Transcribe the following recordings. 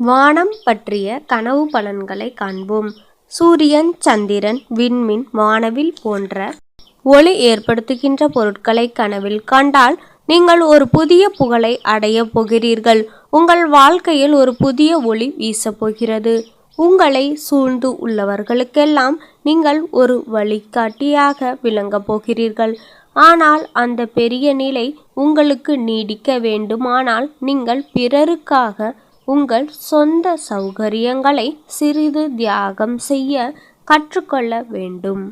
வானம் பற்றிய கனவு பலன்களை காண்போம். சூரியன் சந்திரன் விண்மின் வானவில் போன்ற ஒளி ஏற்படுத்துகின்ற பொருட்களை கனவில் கண்டால் நீங்கள் ஒரு புதிய புகழை அடையப் போகிறீர்கள். உங்கள் வாழ்க்கையில் ஒரு புதிய ஒளி வீசப் போகிறது. உங்களை சூழ்ந்து உள்ளவர்களுக்கெல்லாம் நீங்கள் ஒரு வழிகாட்டியாக விளங்கப் போகிறீர்கள். ஆனால் அந்த பெரிய நிலை உங்களுக்கு நீடிக்க வேண்டுமானால் நீங்கள் பிறருக்காக உங்கள் சொந்த சௌகரியங்களை சிறிது தியாகம் செய்ய கற்றுக்கொள்ள வேண்டும்.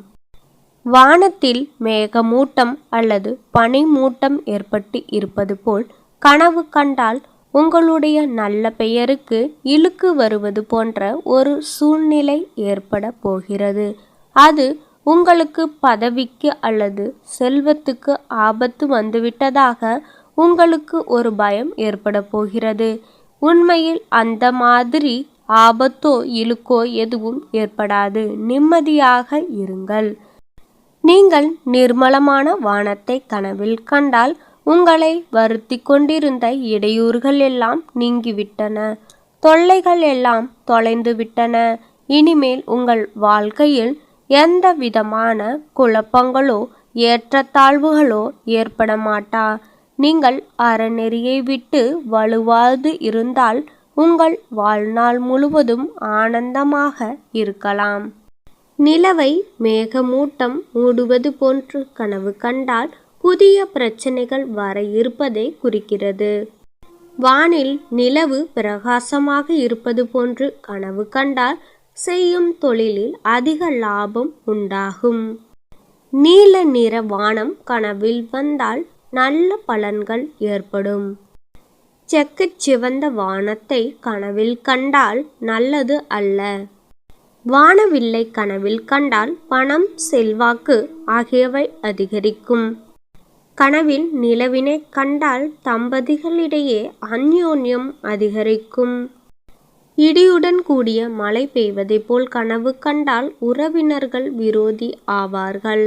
வானத்தில் மேகமூட்டம் அல்லது பனிமூட்டம் ஏற்பட்டு இருப்பது போல் கனவு கண்டால் உங்களுடைய நல்ல பெயருக்கு இழுக்கு வருவது போன்ற ஒரு சூழ்நிலை ஏற்பட போகிறது. அது உங்களுக்கு பதவிக்கு அல்லது செல்வத்துக்கு ஆபத்து வந்துவிட்டதாக உங்களுக்கு ஒரு பயம் ஏற்பட போகிறது. உண்மையில் அந்த மாதிரி ஆபத்தோ இழுக்கோ எதுவும் ஏற்படாது. நிம்மதியாக இருங்கள். நீங்கள் நிர்மலமான வானத்தை கனவில் கண்டால் உங்களை வருத்தி கொண்டிருந்த இடையூறுகள் எல்லாம் நீங்கிவிட்டன. தொல்லைகள் எல்லாம் தொலைந்து விட்டன. இனிமேல் உங்கள் வாழ்க்கையில் எந்த விதமான குழப்பங்களோ ஏற்றத்தாழ்வுகளோ ஏற்பட மாட்டா. நீங்கள் அறநெறியை விட்டு வலுவாது இருந்தால் உங்கள் வாழ்நாள் முழுவதும் ஆனந்தமாக இருக்கலாம். நிலவை மேகமூட்டம் மூடுவது போன்று கனவு கண்டால் புதிய பிரச்சனைகள் வர இருப்பதை குறிக்கிறது. வானில் நிலவு பிரகாசமாக இருப்பது போன்று கனவு கண்டால் செய்யும் தொழிலில் அதிக லாபம் உண்டாகும். நீல நிற வானம் கனவில் வந்தால் நல்ல பலன்கள் ஏற்படும். செக்கு சிவந்த வானத்தை கனவில் கண்டால் நல்லது அல்ல. வானவில்லை கனவில் கண்டால் பணம் செல்வாக்கு ஆகியவை அதிகரிக்கும். கனவில் நிலவினை கண்டால் தம்பதிகளிடையே அந்யோன்யம் அதிகரிக்கும். இடியுடன் கூடிய மழை பெய்வதைப் போல் கனவு கண்டால் உறவினர்கள் விரோதி ஆவார்கள்.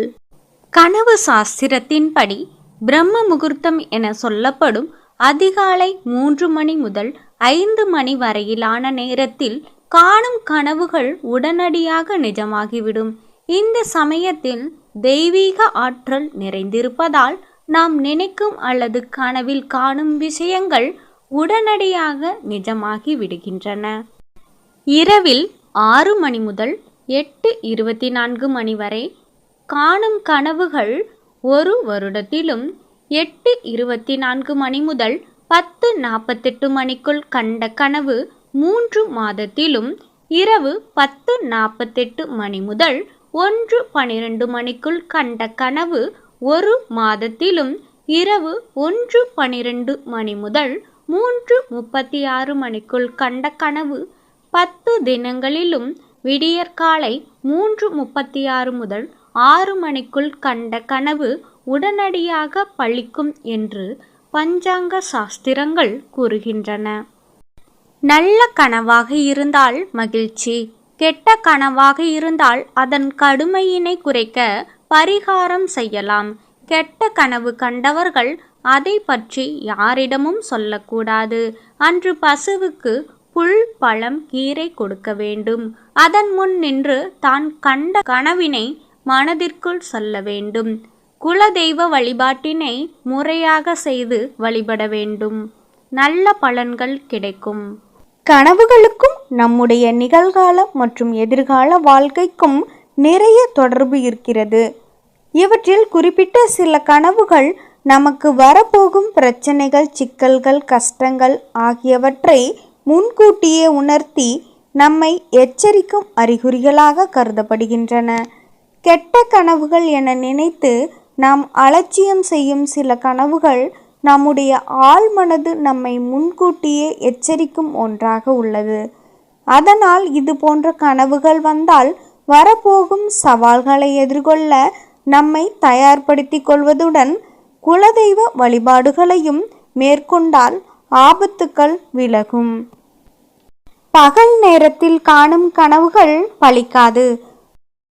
கனவு சாஸ்திரத்தின்படி பிரம்ம முகூர்த்தம் என சொல்லப்படும் அதிகாலை மூன்று மணி முதல் ஐந்து மணி வரையிலான நேரத்தில் காணும் கனவுகள் உடனடியாக நிஜமாகிவிடும். இந்த சமயத்தில் தெய்வீக ஆற்றல் நிறைந்திருப்பதால் நாம் நினைக்கும் அல்லது கனவில் காணும் விஷயங்கள் உடனடியாக நிஜமாகி விடுகின்றன. இரவில் ஆறு மணி முதல் எட்டு இருபத்தி நான்கு மணி வரை காணும் கனவுகள் ஒரு வருடத்திலும் எட்டு இருபத்தி நான்கு மணி முதல் பத்து நாற்பத்தெட்டு மணிக்குள் கண்ட கனவு மூன்று மாதத்திலும் இரவு பத்து நாற்பத்தெட்டு மணி முதல் ஒன்று பனிரெண்டு மணிக்குள் கண்ட கனவு ஒரு மாதத்திலும் இரவு ஒன்று பனிரெண்டு மணி முதல் மூன்று முப்பத்தி ஆறு மணிக்குள் கண்ட கனவு பத்து தினங்களிலும் விடியற்காலை மூன்று முப்பத்தி ஆறு முதல் ஆறு மணிக்குள் கண்ட கனவு உடனடியாக பழிக்கும் என்று பஞ்சாங்க சாஸ்திரங்கள் கூறுகின்றன. நல்ல கனவாக இருந்தால் மகிழ்ச்சி. கெட்ட கனவாக இருந்தால் அதன் கடுமையினை குறைக்க பரிகாரம் செய்யலாம். கெட்ட கனவு கண்டவர்கள் அதை பற்றி யாரிடமும் சொல்லக்கூடாது. அன்று பசுவுக்கு புல் பழம் கீரை கொடுக்க வேண்டும். அதன் முன் நின்று தான் கண்ட கனவினை மனதிற்குள் சொல்ல வேண்டும். குலதெய்வ வழிபாட்டினை முறையாக செய்து வழிபட வேண்டும். நல்ல பலன்கள் கிடைக்கும். கனவுகளுக்கும் நம்முடைய நிகழ்கால மற்றும் எதிர்கால வாழ்க்கைக்கும் நிறைய தொடர்பு இருக்கிறது. இவற்றில் குறிப்பிட்ட சில கனவுகள் நமக்கு வரப்போகும் பிரச்சனைகள் சிக்கல்கள் கஷ்டங்கள் ஆகியவற்றை முன்கூட்டியே உணர்த்தி நம்மை எச்சரிக்கும் அறிகுறிகளாக கருதப்படுகின்றன. கெட்ட கனவுகள் என நினைத்து நாம் அலட்சியம் செய்யும் சில கனவுகள் நம்முடைய ஆழ்மனது நம்மை முன்கூட்டியே எச்சரிக்கும் ஒன்றாக உள்ளது. அதனால் இது போன்ற கனவுகள் வந்தால் வரப்போகும் சவால்களை எதிர்கொள்ள நம்மை தயார்படுத்திக் கொள்வதுடன் குலதெய்வ வழிபாடுகளையும் மேற்கொண்டால் ஆபத்துக்கள் விலகும். பகல் நேரத்தில் காணும் கனவுகள் பலிக்காது